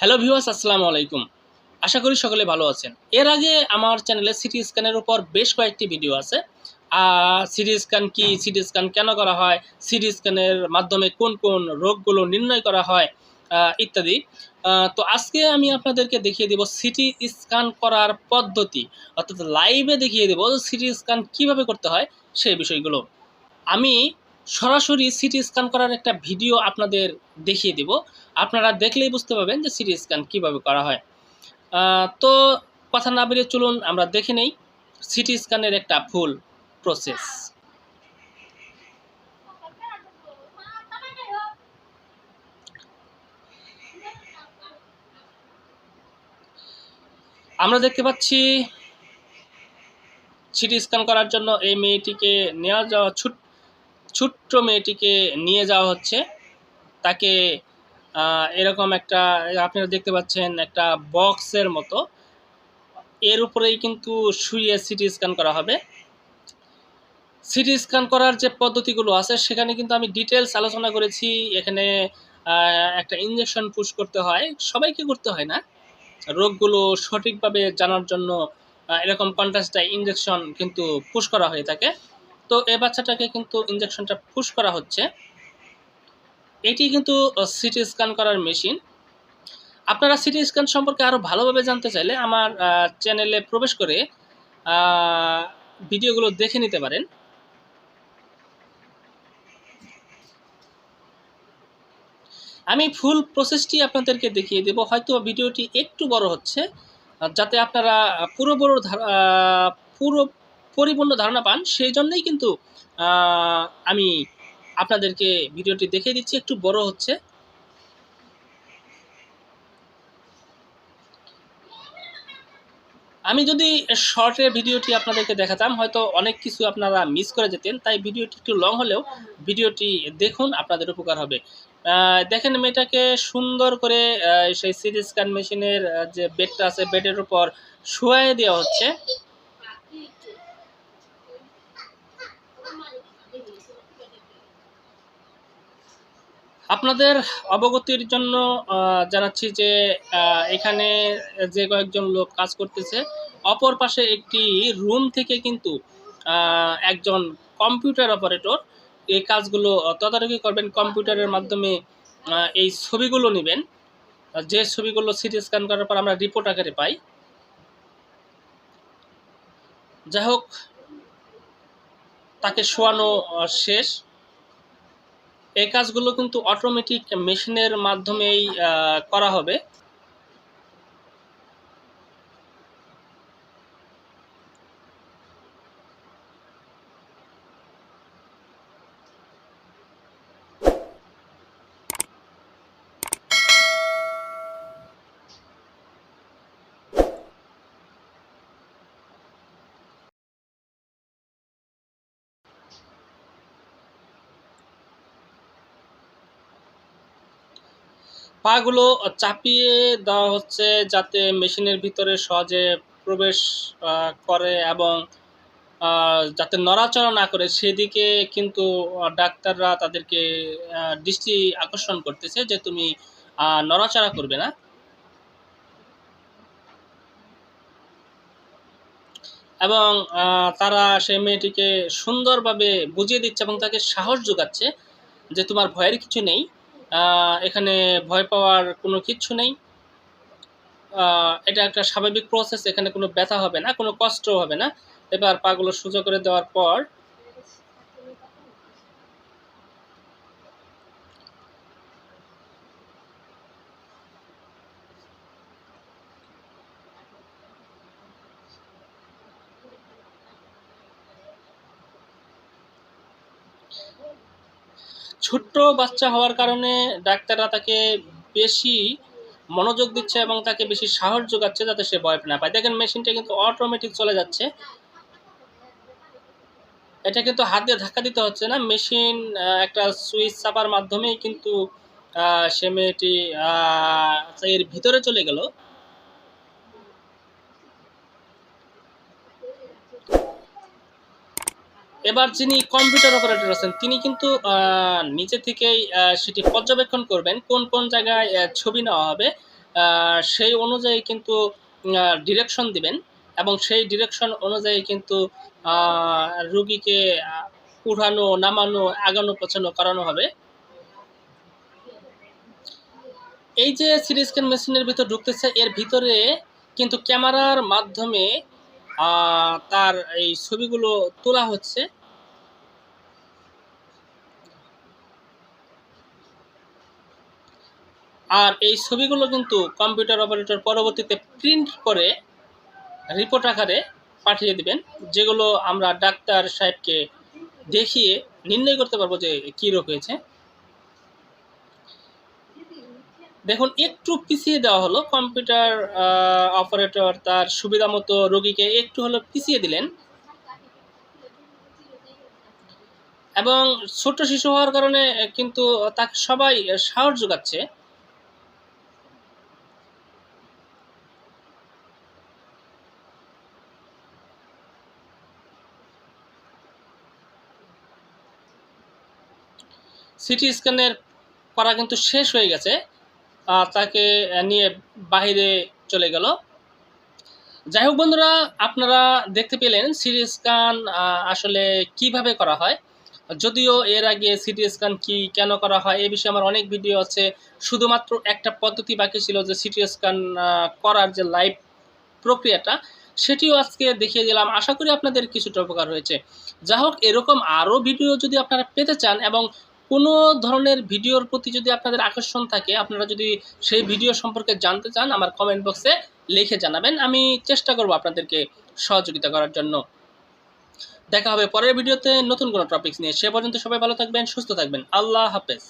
Hello viewers আসসালামু আলাইকুম। আশা করি সকলে ভালো আছেন। এর আগে আমার চ্যানেলে সিটি স্ক্যানের উপর বেশ কয়েকটি ভিডিও আছে। সিটি স্ক্যান কি সিটি স্ক্যান কেন করা হয় সিটি স্ক্যানের মাধ্যমে কোন কোন রোগগুলো নির্ণয় করা হয় ইত্যাদি। তো আজকে আমি আপনাদেরকে দেখিয়ে দেব সিটি স্ক্যান করার পদ্ধতি। অর্থাৎ লাইভে দেখিয়ে দেব সিটি স্ক্যান কীভাবে করতে হয় সেই বিষয়গুলো। আমি সরাসরি সিটি স্ক্যান করার একটা ভিডিও আপনাদের দেখিয়ে দেব। আপনারা দেখলেই বুঝতে পারবেন যে সিটি স্ক্যান কীভাবে করা হয়। তো কথা না বেরিয়ে চলুন, আমরা দেখে নেই সিটি স্ক্যানের একটা ফুল প্রসেস আমরা দেখতে পাচ্ছি সিটি স্ক্যান করার জন্য এই মেয়েটিকে নেওয়া যাওয়া ছোট ছোট্ট মেয়েটিকে নিয়ে যাওয়া হচ্ছে। তাকে এরকম একটা, আপনারা দেখতে পাচ্ছেন একটা বক্সের মতো। এর উপরেই কিন্তু শুয়ে সিটি স্ক্যান করা হবে। সিটি স্ক্যান করার যে পদ্ধতিগুলো আছে, সেখানে কিন্তু আমি ডিটেলস আলোচনা করেছি। এখানে একটা ইঞ্জেকশন পুশ করতে হয়। সবাইকে করতে হয় না? রোগগুলো সঠিকভাবে জানার জন্য এরকম কন্ট্রাস্টটা ইঞ্জেকশন কিন্তু পুশ করা হয়ে থাকে তো এই বাচ্চাটাকে কিন্তু ইঞ্জেকশনটা পুশ করা হচ্ছে। এটি কিন্তু সিটি স্ক্যান করার মেশিন আপনারা সিটি স্ক্যান সম্পর্কে আরও ভালোভাবে জানতে চাইলে আমার চ্যানেলে প্রবেশ করে ভিডিওগুলো দেখে নিতে পারেন। আমি ফুল প্রসেসটি আপনাদেরকে দেখিয়ে দেব। হয়তো ভিডিওটি একটু বড় হচ্ছে যাতে আপনারা পুরো বড় পুরো পরিপূর্ণ ধারণা পান সেই জন্যই কিন্তু আমি আপনাদেরকে ভিডিওটি দেখিয়ে দিচ্ছি। একটু বড় হচ্ছে। আমি যদি শর্টের ভিডিওটি আপনাদেরকে দেখাতাম, হয়তো অনেক কিছু আপনারা মিস করে যেতেন, তাই ভিডিওটি একটু লং হলেও ভিডিওটি দেখুন, আপনাদের উপকার হবে। দেখেন মেয়েটাকে সুন্দর করে সেই সিটি স্ক্যান মেশিনের যে বেডটা আছে বেডের উপর শুয়ে দেওয়া হচ্ছে। আপনাদের অবগতির জন্য জানাচ্ছি যে এখানে যে কয়েকজন লোক কাজ করতেছে, অপর পাশে একটি রুম থেকে কিন্তু একজন কম্পিউটার অপারেটর এই কাজগুলো তদারকি করবেন। কম্পিউটারের মাধ্যমে এই ছবিগুলো নেবেন। যে ছবিগুলো সিটি স্ক্যান করার পর আমরা রিপোর্ট আকারে পাই। যাই হোক, তাকে শোয়ানো শেষ। এই কাজগুলো কিন্তু অটোমেটিক মেশিনের মাধ্যমেই করা হবে। পাগুলো চাপিয়ে দেওয়া হচ্ছে যাতে মেশিনের ভিতরে সহজে প্রবেশ করে এবং যাতে নড়াচড়া না করে। সেদিকে কিন্তু ডাক্তাররা তাদেরকে দৃষ্টি আকর্ষণ করতেছে যে তুমি নড়াচড়া করবে না। এবং তারা সেই মেয়েটিকে সুন্দরভাবে বুঝিয়ে দিচ্ছে এবং তাকে সাহস যোগাচ্ছে যে তোমার ভয়ের কিছু নেই। এখানে ভয় পাওয়ার কোনো কিচ্ছু নেই। এটা একটা স্বাভাবিক প্রসেস এখানে কোনো ব্যথা হবে না, কোনো কষ্ট হবে না। এবার পাগুলো সোজা করে দেওয়ার পর ছোট্ট বাচ্চা হওয়ার কারণে ডাক্তাররা তাকে বেশি মনোযোগ দিচ্ছে এবং তাকে বেশি সাহস যোগাচ্ছে যাতে সে ভয় না পায়। দেখেন মেশিনটা কিন্তু অটোমেটিক চলে যাচ্ছে। এটা কিন্তু হাত দিয়ে ধাক্কা দিতে হচ্ছে না। মেশিন একটা সুইচ চাপার মাধ্যমেই কিন্তু সে মেয়েটি এর ভিতরে চলে গেল। এবার যিনি কম্পিউটার অপারেটর আছেন, তিনি কিন্তু নিচে থেকেই সেটি পর্যবেক্ষণ করবেন, কোন কোন জায়গায় ছবি নেওয়া হবে সেই অনুযায়ী কিন্তু ডিরেকশন দিবেন এবং সেই ডিরেকশন অনুযায়ী কিন্তু রুগীকে উঠানো, নামানো, আগানো পেছানো করানো হবে। এই যে সিটি স্ক্যান মেশিনের ভিতর ঢুকতেছে, এর ভিতরে কিন্তু ক্যামেরার মাধ্যমে তার এই ছবিগুলো তোলা হচ্ছে। আর এই ছবিগুলো কিন্তু কম্পিউটার অপারেটর পরবর্তীতে প্রিন্ট করে রিপোর্ট আকারে পাঠিয়ে দিবেন, যেগুলো আমরা ডাক্তার সাহেবকে দেখিয়ে নির্ণয় করতে পারব যে কী রোগ হয়েছে। দেখুন, একটু পিছিয়ে দেওয়া হলো। কম্পিউটার অপারেটর তার সুবিধা মতো রোগীকে একটু হলো পিছিয়ে দিলেন। এবং ছোট শিশু হওয়ার কারণে কিন্তু তাকে সবাই সাহস যোগাচ্ছে। সিটি স্ক্যানের করা কিন্তু শেষ হয়ে গেছে। তাকে নিয়ে বাইরে চলে গেল। যাই হোক বন্ধুরা, আপনারা দেখতে পেলেন সিটি স্ক্যান আসলে কীভাবে করা হয়। যদিও এর আগে সিটি স্ক্যান কি কেন করা হয় এই বিষয়ে আমার অনেক ভিডিও আছে। শুধুমাত্র একটা পদ্ধতি বাকি ছিল যে সিটি স্ক্যান করার যে লাইভ প্রক্রিয়াটা, সেটিও আজকে দেখিয়ে দিলাম। আশা করি আপনাদের কিছুটা উপকার হয়েছে। যা হোক, এরকম আরও ভিডিও যদি আপনারা পেতে চান এবং কোনো ধরনের ভিডিওর প্রতি যদি আপনাদের আকর্ষণ থাকে, আপনারা যদি সেই ভিডিও সম্পর্কে জানতে চান, আমার কমেন্ট বক্সে লিখে জানাবেন। আমি চেষ্টা করব আপনাদেরকে সহযোগিতা করার জন্য। দেখা হবে পরের ভিডিওতে নতুন কোনো টপিকস নিয়ে। সে পর্যন্ত সবাই ভালো থাকবেন, সুস্থ থাকবেন। আল্লাহ হাফেজ।